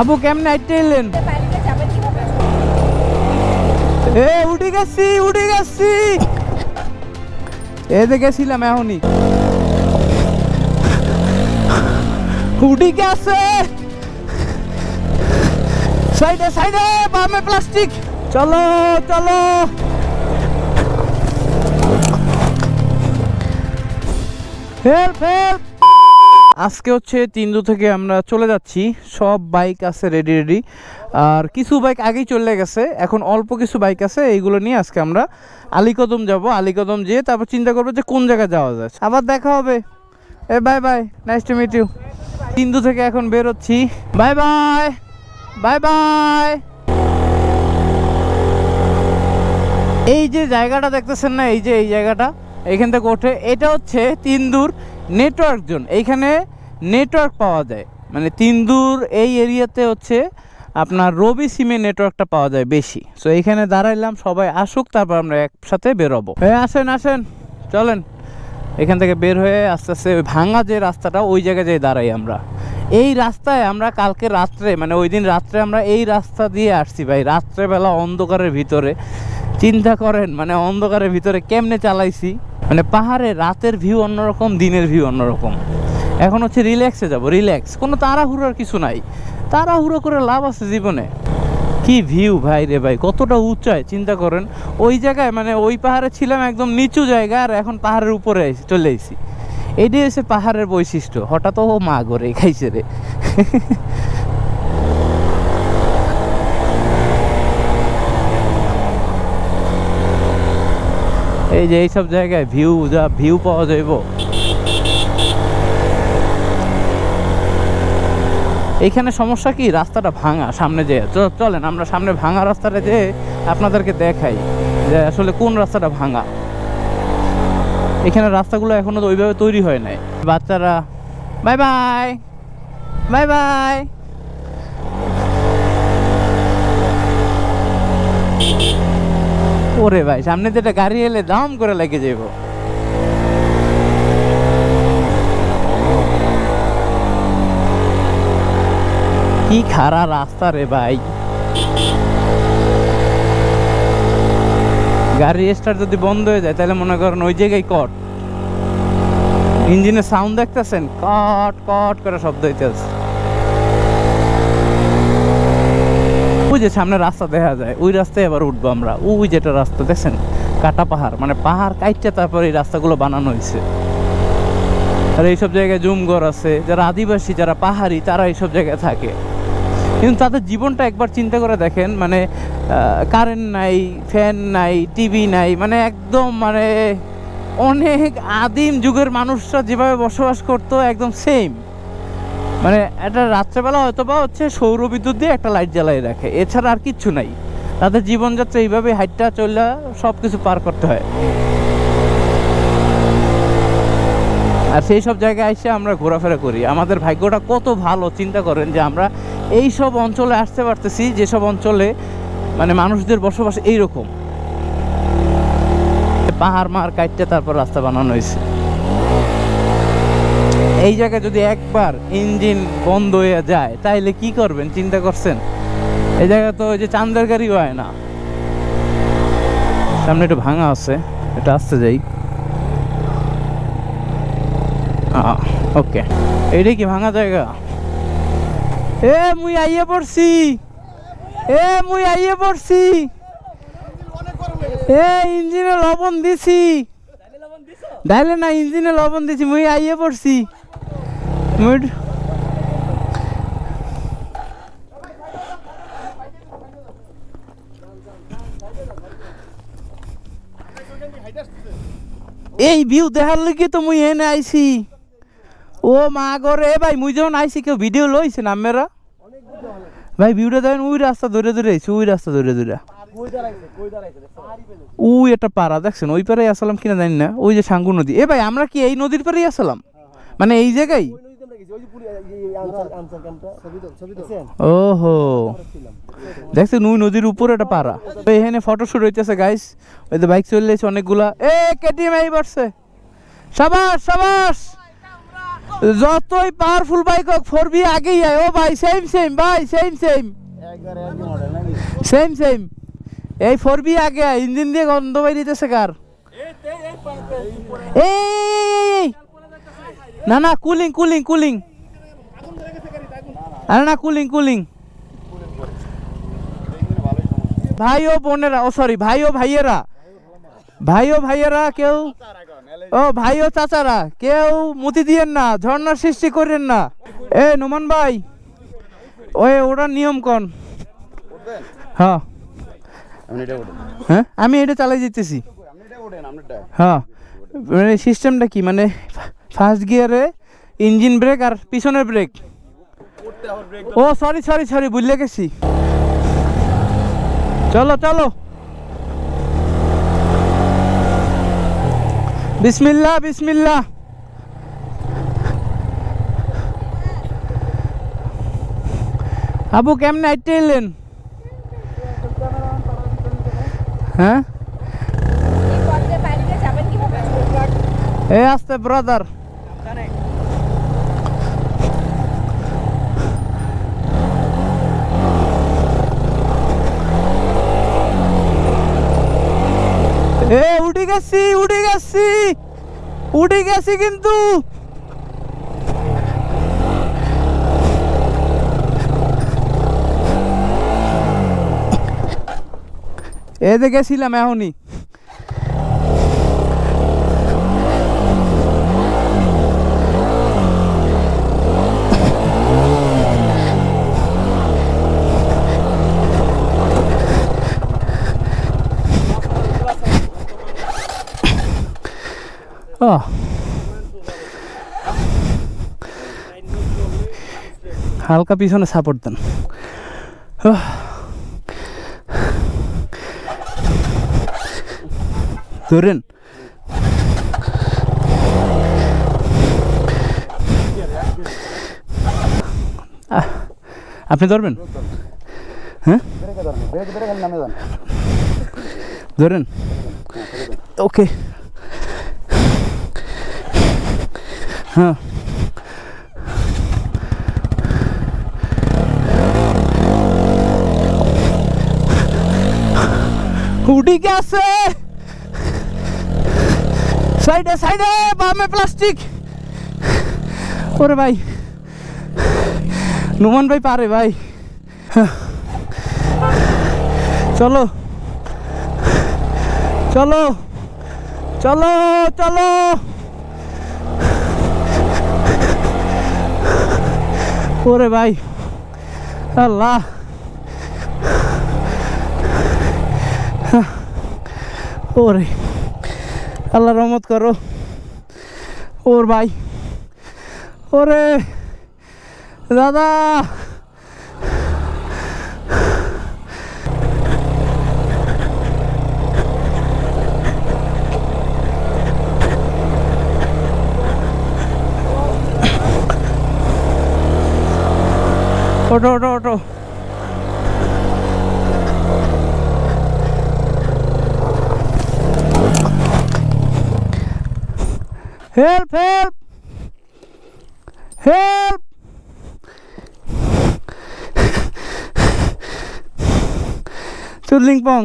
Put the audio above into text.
আবু কেমনে আইতে এলেন এ, উঠে গেছি উঠে গেছি। এ, দেখেছিলাম এখনই। উঠে গেছে। সাইডে সাইডে, বামে প্লাস্টিক। চলো চলো। হেল্প হেল্প আজকে হচ্ছে তিনদু থেকে আমরা চলে যাচ্ছি। সব বাইক আছে রেডি রেডি আর কিছু বাইক আগেই চলে গেছে, এখন অল্প কিছু বাইক আছে, এইগুলো নিয়ে আজকে আমরা আলীকদম যাব। আলীকদম যেয়ে তারপর চিন্তা করব যে কোন জায়গায় যাওয়া যায়। আবার দেখা হবে। এ bye bye nice to meet you Tindu থেকে এখন বেরোচ্ছি বাই বাই বাই বাই এই যে জায়গাটা দেখতেছেন না? এই যে, এই জায়গাটা। এইখান থেকে ওঠে। এটা হচ্ছে তিনদুর নেটওয়ার্ক জোন। এইখানে নেটওয়ার্ক পাওয়া যায়। মানে তিনদুর এই এরিয়াতে হচ্ছে আপনার রবি সিমের নেটওয়ার্কটা পাওয়া যায় বেশি। সো এইখানে দাঁড়াইলাম, সবাই আসুক, তারপর আমরা একসাথে বেরোবো। হ্যাঁ আসেন আসেন, চলেন। এখান থেকে বের হয়ে আস্তে আস্তে ওই ভাঙা যে রাস্তাটা, ওই জায়গায় যেয়ে দাঁড়াই আমরা। এই রাস্তায় আমরা কালকে রাত্রে মানে ওই দিন রাত্রে আমরা এই রাস্তা দিয়ে আসছি ভাই। রাত্রেবেলা অন্ধকারের ভিতরে। চিন্তা করেন মানে অন্ধকারের ভিতরে কেমনে চালাইছি? মানে পাহাড়ে রাতের ভিউ অন্যরকম, দিনের ভিউ অন্যরকম। এখন হচ্ছে রিল্যাক্সে যাব রিল্যাক্স কোনো তাড়াহুড়োর কিছু নাই। তাড়াহুড়ো করে লাভ আছে জীবনে। কি ভিউ ভাই রে ভাই, কতটা উঁচায়, চিন্তা করেন। ওই জায়গায় মানে ওই পাহাড়ে ছিলাম একদম নিচু জায়গা, আর এখন পাহাড়ের উপরে চলে এসেছি এটাই হচ্ছে পাহাড়ের বৈশিষ্ট্য। হঠাৎ ও মা গরে খাইছে রে। এই যে এইসব জায়গায় ভিউ যা ভিউ পাওয়া যাইব। এইখানে সমস্যা কি? রাস্তাটা ভাঙা, সামনে যে চলেন, আমরা সামনে ভাঙা রাস্তাটা যে আপনাদেরকে দেখাই যে আসলে কোন রাস্তাটা ভাঙা। এখানে রাস্তাগুলো এখনও তো ওইভাবে তৈরি হয় নাই। বাচ্চারা, বাই বাই বাই বাই। ওরে ভাই, সামনে যেটা গাড়ি এলে দাম করে লেগে যাব কি খারাপ রাস্তা রে ভাই? গাড়ি স্টার্ট যদি বন্ধ হয়ে যায়, তাহলে মনে করেন ওই জায়গায় কট ইঞ্জিনের সাউন্ড দেখতেছেন? কট কট করে শব্দ হইতেছে। ওই যে সামনে রাস্তা দেখা যায়, ওই রাস্তায় আবার উঠবো আমরা। ওই যেটা রাস্তা, দেখছেন? কাটা পাহাড় মানে পাহাড় কাইটে তারপর এই রাস্তাগুলো বানানো হয়েছে আর এইসব জায়গায় জুমঘর আছে, যারা আদিবাসী, যারা পাহাড়ি, তারা এইসব জায়গায় থাকে। কিন্তু তাদের জীবনটা একবার চিন্তা করে দেখেন মানে কারেন্ট নাই ফ্যান নাই টিভি নাই মানে একদম মানে অনেক আদিম যুগের মানুষরা যেভাবে বসবাস করতো একদম সেম মানে একটা রাত্রেবেলা হয়তো বা হচ্ছে সৌর বিদ্যুৎ দিয়ে একটা লাইট জ্বালাই রাখে, এছাড়া আর কিচ্ছু নাই। তাদের জীবনযাত্রা এইভাবে হাইটটা চললে সব কিছু পার করতে হয়। আর সেই সব জায়গায় এসে আমরা ঘোরাফেরা করি। আমাদের ভাগ্যটা কত ভালো, চিন্তা করেন যে আমরা এই সব অঞ্চলে আসতে পারতেছি, যেসব অঞ্চলে মানে মানুষদের বসবাস এইরকম। পাহাড় মার কাটতে তারপর রাস্তা বানানো হয়েছে। এই জায়গায় যদি একবার ইঞ্জিন বন্ধ হয়ে যায়, তাইলে কি করবেন? চিন্তা করছেন? এই জায়গায় তো ওই যে চান্দের গাড়ি হয় না। সামনে একটু ভাঙা আছে এটা আসতে যাই। ওকে। এটাই কি ভাঙা জায়গা? এ, মুই আইয়ে পড়ছি। এ, মুই আইয়ে পড়ছি। এ, ইঞ্জিনে লবণ দিছি। ডাইলে না, ইঞ্জিনে লবণ দিছি, মুই আইয়ে পড়ছি। এই ভিউ দেখার লাগি তো মুই এনে আইছি। ও মা গরে এ ভাই, মুই যখন আইছি, কেউ ভিডিও লইছে না মেরা ভাই ভিডিও দেখেন, ওই রাস্তা ধরে ধরে আইছি, ওই রাস্তা ধরে ধরে। ওই একটা পাড়া, দেখছেন? ওই পাড়ায় আসলাম কিনা জানি না। ওই যে সাঙ্গু নদী। এ ভাই, আমরা কি এই নদীর পাড়েই আসলাম? মানে এই জায়গায়? ওহো। দেখছেন, ওই নদীর উপরে একটা পাড়া। তো এখানে ফটোশুট হইতেছে গাইস ওই যে বাইক চলে অনেকগুলা। এ কেটিএম এই বসছে সাবাস সাবাস! যতই পাওয়ারফুল বাইক হোক ফোর বি আগেই যায় ও ভাই সেম সেম ভাই সেম সেম সেম সেম এই ফোর বি আগে ইঞ্জিন দিয়ে গন্ধ কার? এই, এই, এই, এই। না না কুলিং কুলিং কুলিং আরে না কুলিং কুলিং ভাই ও বোনেরা ও সরি ভাই ও ভাইয়েরা। ভাই ও ভাইয়েরা কেউ ও ভাই ও চাচারা, কেউ মুতি দিয়েন না, ঝর্ণার সৃষ্টি করেন না। এ, নোমান ভাই ওই ওটার নিয়ম কোন। হ্যাঁ। হ্যাঁ? আমি এটা চালাই যেতেছি হ্যাঁ। মানে সিস্টেমটা কি? মানে ফার্স্ট গিয়ারে ইঞ্জিন ব্রেক আর পিছনের ব্রেক। ও, সরি সরি সরি বুঝলে গেছি। চলো চলো। বিসমিল্লাহ বিসমিল্লাহ। আবু কেমনে আইতে এলেন হ্যাঁ? এ আসতে ব্রাদার এ উঠে গেছি উঠে গেছি উঠে গেছি কিন্তু। এদিকে ছিলাম এখনই। হালকা পিছনে সাপোর্ট দেন আহ। ধরেন আহ, আপনি ধরবেন হ্যাঁ ব্রেকে ধরেন ব্রেক ব্রেক খালি নামে যান ধরেন ওকে হ্যাঁ। উঠি গেছে। সাইডে সাইডে, বামে প্লাস্টিক ওরে ভাই। নুমান ভাই পারে ভাই। হ্যাঁ। চলো। চলো। চলো চলো। ওরে ভাই। আল্লাহ। ওরে। আল্লাহ রহমত করো। ওর ভাই। ওরে। দাদা। ওটো ওটো ওটো হেল্প হেল্প হেল্প চুদলিং পং